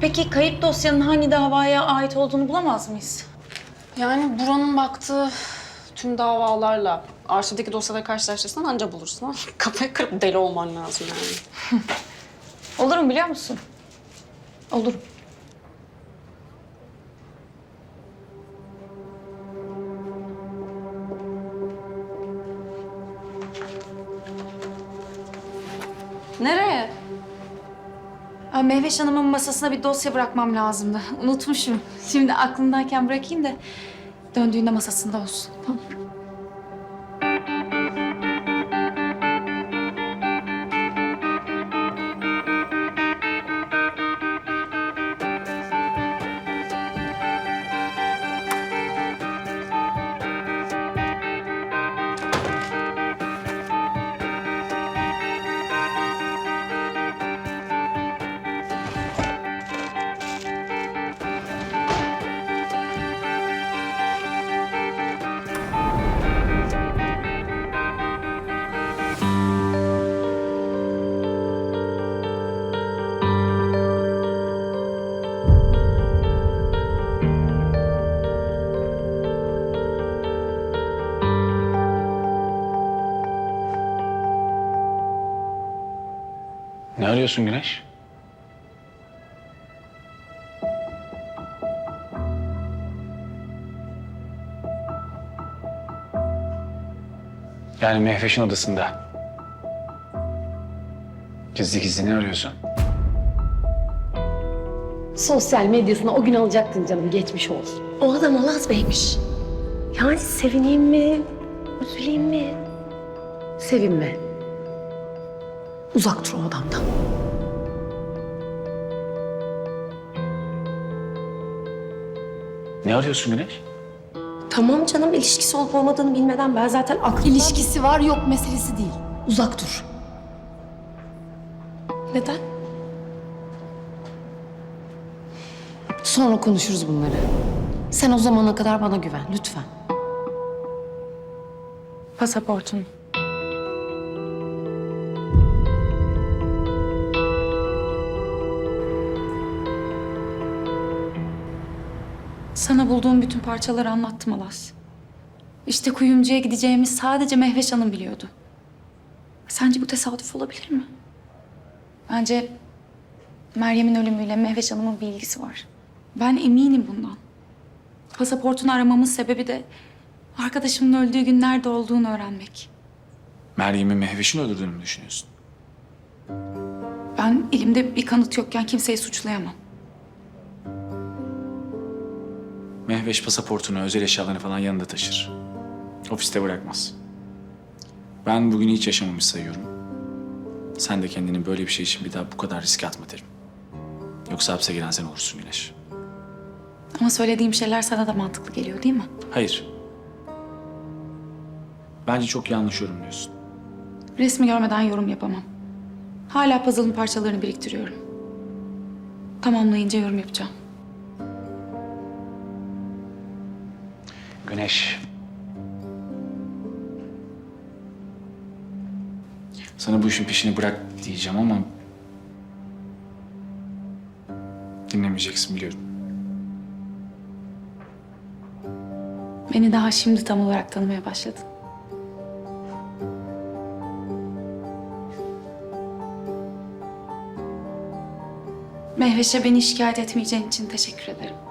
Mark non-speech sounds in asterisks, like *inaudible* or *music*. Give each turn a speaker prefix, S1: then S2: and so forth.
S1: Peki kayıp dosyanın hangi davaya ait olduğunu bulamaz mıyız?
S2: Yani buranın baktığı tüm davalarla arşivdeki dosyaları karşılaştırırsan anca bulursun ama *laughs* kafayı kırıp deli olman lazım yani. *laughs*
S1: Olurum biliyor musun? Olurum.
S2: Nereye?
S1: Aa, Mehveş Hanım'ın masasına bir dosya bırakmam lazımdı. Unutmuşum. Şimdi aklımdayken bırakayım da döndüğünde masasında olsun. Tamam.
S3: Ne arıyorsun Güneş? Yani Mehveş'in odasında. Gizli gizli ne arıyorsun?
S4: Sosyal medyasına o gün alacaktın canım geçmiş olsun. O adam Alaz Bey'miş. Yani sevineyim mi? Üzüleyim mi? Sevinme. Uzak dur o adamdan.
S3: Ne arıyorsun Güneş?
S4: Tamam canım ilişkisi olup olmadığını bilmeden ben zaten aklımdan...
S5: İlişkisi var yok meselesi değil. Uzak dur.
S4: Neden?
S5: Sonra konuşuruz bunları. Sen o zamana kadar bana güven lütfen.
S1: Pasaportun. Sana bulduğum bütün parçaları anlattım Alas. İşte kuyumcuya gideceğimiz sadece Mehveş Hanım biliyordu. Sence bu tesadüf olabilir mi? Bence Meryem'in ölümüyle Mehveş Hanım'ın bir ilgisi var. Ben eminim bundan. Pasaportunu aramamın sebebi de arkadaşımın öldüğü gün nerede olduğunu öğrenmek.
S3: Meryem'i Mehveş'in öldürdüğünü mü düşünüyorsun?
S1: Ben elimde bir kanıt yokken kimseyi suçlayamam.
S3: Mehveş pasaportunu, özel eşyalarını falan yanında taşır. Ofiste bırakmaz. Ben bugünü hiç yaşamamış sayıyorum. Sen de kendini böyle bir şey için bir daha bu kadar riske atma derim. Yoksa hapse giren sen olursun Güneş.
S1: Ama söylediğim şeyler sana da mantıklı geliyor değil mi?
S3: Hayır. Bence çok yanlış yorumluyorsun.
S1: Resmi görmeden yorum yapamam. Hala puzzle'ın parçalarını biriktiriyorum. Tamamlayınca yorum yapacağım.
S3: Güneş. Sana bu işin peşini bırak diyeceğim ama... Dinlemeyeceksin biliyorum.
S1: Beni daha şimdi tam olarak tanımaya başladın. Mehveş'e beni şikayet etmeyeceğin için teşekkür ederim.